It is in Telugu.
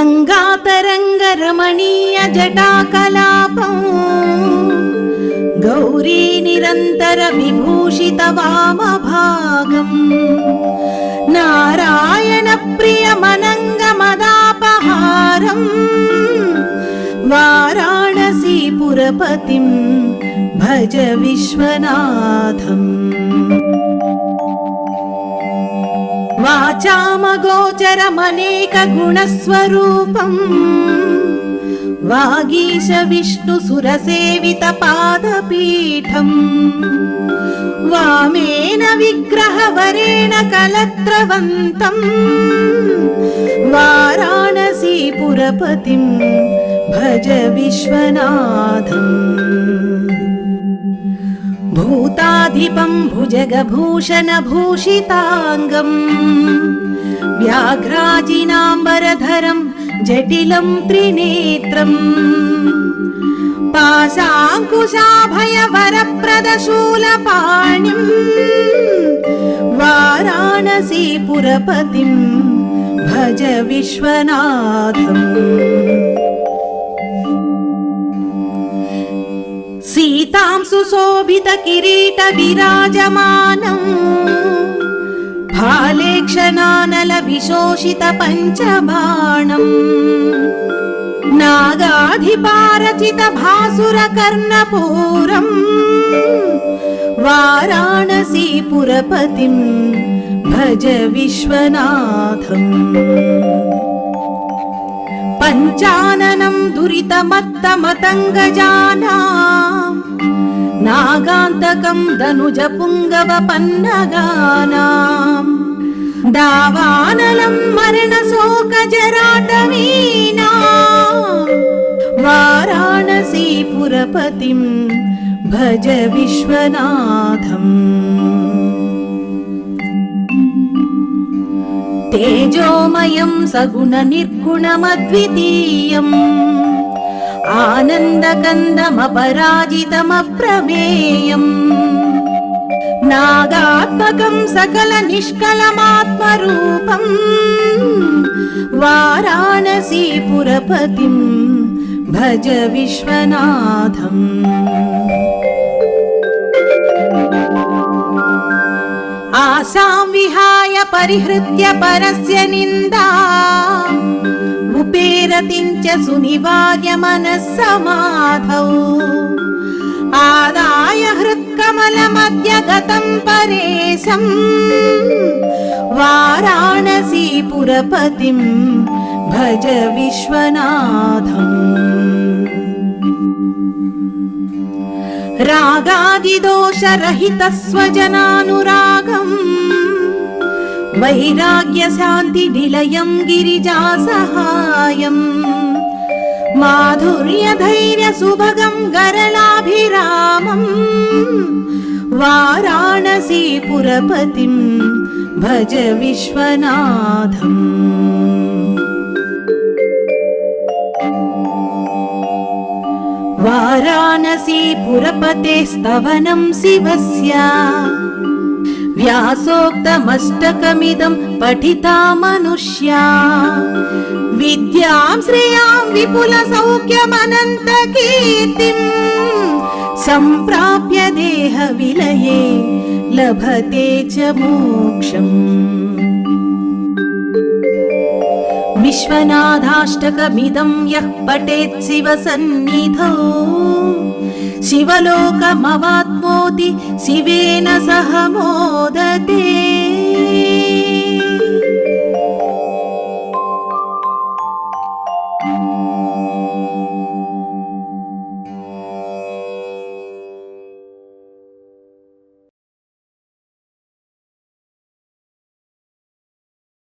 గంగాతరంగరమణీయ జటాకలాపం. గౌరీ నిరంతర విభూషిత వామభాగం. నారాయణ ప్రియమనంగమదాపహారం వారాణసీపురపతిం భజ విశ్వనాథం. చామగోచరమనేక గుణస్వరూపం. వాగీశ విష్ణు సురసేవిత పాదపీఠం. వామేన విగ్రహవరేణ కలత్రవంతం. వారాణసీపురపతిం భజ విశ్వనాథం. अधिपम् भुजगभूषणभूषिताङ्गम् व्याघ्राजिनाम्बरधरम् जटिलम् त्रिनेत्रम् पाशाकुशाभय वाराणसीपुरपतिम् भज विश्वनाथम्। సీతాం సుశోభిత కిరీట విరాజమానం. భాలేక్షణానల విశోషిత పంచబాణం. నాగాధిపారచిత భాసుర కర్ణపూరం. వారాణసీపురపతిం భజ విశ్వనాథం. పంచాననం దురితమత్తమతంగజానా మాగాంతకం ధనుజ పుంగవ పన్నగానాం దావానలం మరణ శోక జరాటవీనా వారాణసీపురపతిం భజ విశ్వనాథం. తేజోమయం సగుణ आनन्दकन्दमपराजितमप्रमेयम् नागात्मकं सकलनिष्कलमात्मरूपम् वाराणसीपुरपतिं भज विश्वनाथम् आसां विहाय परिहृत्य परस्य निन्दा उपेरतिं च सुनिवार्य मनः समाधौ आदाय हृत्कमलमद्य गतं परेशम् वाराणसीपुरपतिं भज विश्वनाथम् रागादिदोषरहितस्वजनानुरागम् वैराग्य गिरिजासहायम् गिरिजा सहायम् माधुर्यधैर्य गरलाभिरामम्। वाराणसी भज विश्वनाथम्। वाराणसीपुरपतेस्तवनं शिवस्य। व्यासोक्तमष्टकमिदं पठिता मनुष्या विद्यां श्रियां विपुलसौख्यमनन्तकीर्तिम् सम्प्राप्य देहविलये लभते च मोक्षम् विश्वनाथाष्टकमिदं यः पठेत् शिवसन्निधौ। शिवलोकमवाप्नोति शिवेन सह मोदते